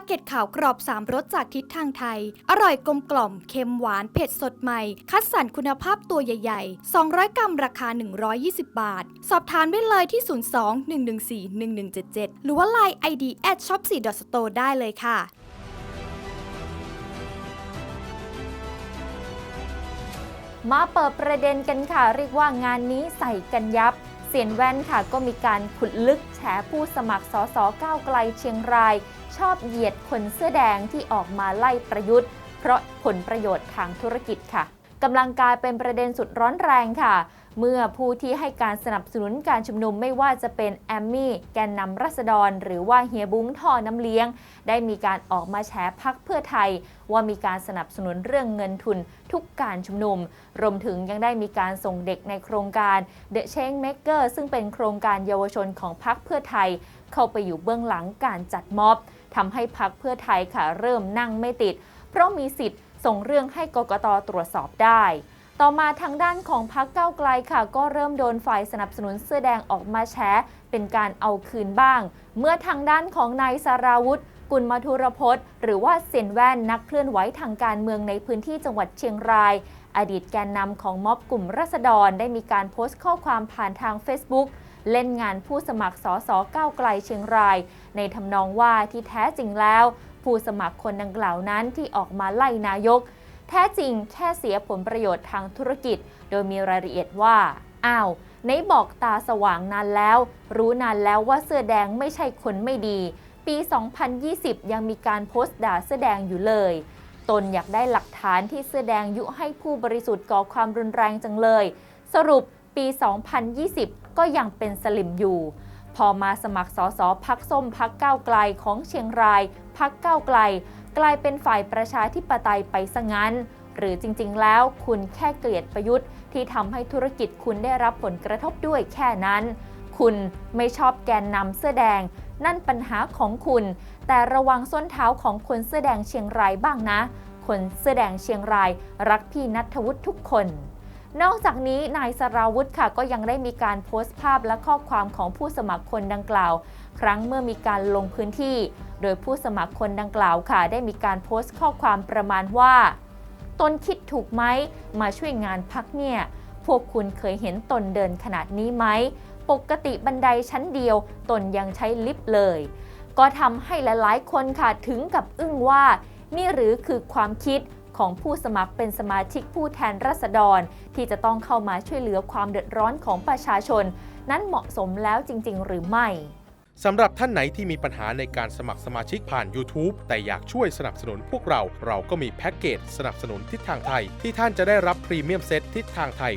าเก็ตขาวกรอบ 3รสจากทิศทางไทย อร่อยกลมกล่อม เค็มหวาน เผ็ดสดใหม่ คัดสรรคุณภาพตัวใหญ่ ๆ 200 กรัมราคา 120 บาท สอบถามได้เลยที่ 02 114 1177 หรือว่า Line ID at shop 4 store ได้เลยค่ะมาเปิดประเด็นกันค่ะ เรียกว่างานนี้ใส่กันยับ เสียนแว่นค่ะก็มีการขุดลึกแฉผู้สมัครสสก้าวไกลเชียงราย ชอบเหยียดคนเสื้อแดงที่ออกมาไล่ประยุทธ์ เพราะผลประโยชน์ทางธุรกิจค่ะกำลังกลายเป็นประเด็นสุดร้อนแรงค่ะ เมื่อผู้ที่ให้การสนับสนุนการชุมนุมไม่ว่าจะเป็นแอมมี่ แกนนำรัษฎร หรือว่าเฮียบุ้งท่อน้ำเลี้ยง ได้มีการออกมาแฉพักเพื่อไทย ว่ามีการสนับสนุนเรื่องเงินทุนทุกการชุมนุม รวมถึงยังได้มีการส่งเด็กในโครงการ The Change Maker ซึ่งเป็นโครงการเยาวชนของพักเพื่อไทย เข้าไปอยู่เบื้องหลังการจัดม็อบทำให้พักเพื่อไทยค่ะเริ่มนั่งไม่ติด เพราะมีสิทธิ์ส่งเรื่องให้กกตตรวจสอบได้ ต่อมาทางด้านของพักเก้าไกลค่ะ ก็เริ่มโดนฝ่ายสนับสนุนเสื้อแดงออกมาแฉเป็นการเอาคืนบ้าง เมื่อทางด้านของนายสาราวุธกุลมาทุรพจน์ หรือว่าเซียนแว่นนักเคลื่อนไหวทางการเมืองในพื้นที่จังหวัดเชียงราย อดีตแกนนำของม็อบกลุ่มรัษฎรได้มีการโพสต์ข้อความผ่านทาง Facebook เล่นงานผู้สมัครสอสอก้าวไกลเชียงราย ในทำนองว่าที่แท้จริงแล้ว ผู้สมัครคนดังกล่าวนั้นที่ออกมาไล่นายก แท้จริงแค่เสียผลประโยชน์ทางธุรกิจ โดยมีรายละเอียดว่า อ้าวไหนบอกตาสว่างนานแล้ว รู้นานแล้วว่าเสื้อแดงไม่ใช่คนไม่ดี ปี 2020 ยังมีการโพสต์ด่าเสื้อแดงอยู่เลย ตนอยากได้หลักฐานที่เสื้อแดงยุให้ผู้บริสุทธิ์ก่อความรุนแรงจังเลย สรุปปี 2020 ก็ยังเป็นสลิมอยู่ พอมาสมัครสอสอพักส้มพักก้าวไกลของเชียงรายพักก้าวไกล กลายเป็นฝ่ายประชาธิปไตยไปซะงั้น หรือจริงๆ แล้วคุณแค่เกลียดประยุทธ์ ที่ทำให้ธุรกิจคุณได้รับผลกระทบด้วยแค่นั้น คุณไม่ชอบแกนนำเสื้อแดง นั่นปัญหาของคุณ แต่ระวังส้นเท้าของคนเสื้อแดงเชียงรายบ้างนะ คนเสื้อแดงเชียงราย รักพี่นัทวุฒิทุกคน นอกจากนี้นายสราวุธค่ะก็ยังได้มีการโพสต์ภาพและข้อความของผู้สมัครคนดังกล่าว ครั้งเมื่อมีการลงพื้นที่ โดยผู้สมัครคนดังกล่าวค่ะ ได้มีการโพสต์ข้อความประมาณว่าตนคิดถูกไหมมาช่วยงานพักเนี่ย พวกคุณเคยเห็นตนเดินขนาดนี้ไหม ปกติบันไดชั้นเดียว ตนยังใช้ลิฟต์เลย ก็ทำให้หลายๆ คนค่ะถึงกับอึ้งว่า นี่หรือคือความคิด ของผู้สมัครเป็นสมาชิกผู้แทนราษฎร ที่จะต้องเข้ามาช่วยเหลือความเดือดร้อนของประชาชน นั้นเหมาะสมแล้วจริง ๆ หรือไม่สำหรับท่านไหนที่มีปัญหาในการสมัครสมาชิกผ่าน YouTube แต่อยากช่วยสนับสนุนพวกเรา เราก็มีแพ็กเกจสนับสนุนทิศทางไทย ที่ท่านจะได้รับพรีเมียมเซตทิศทางไทย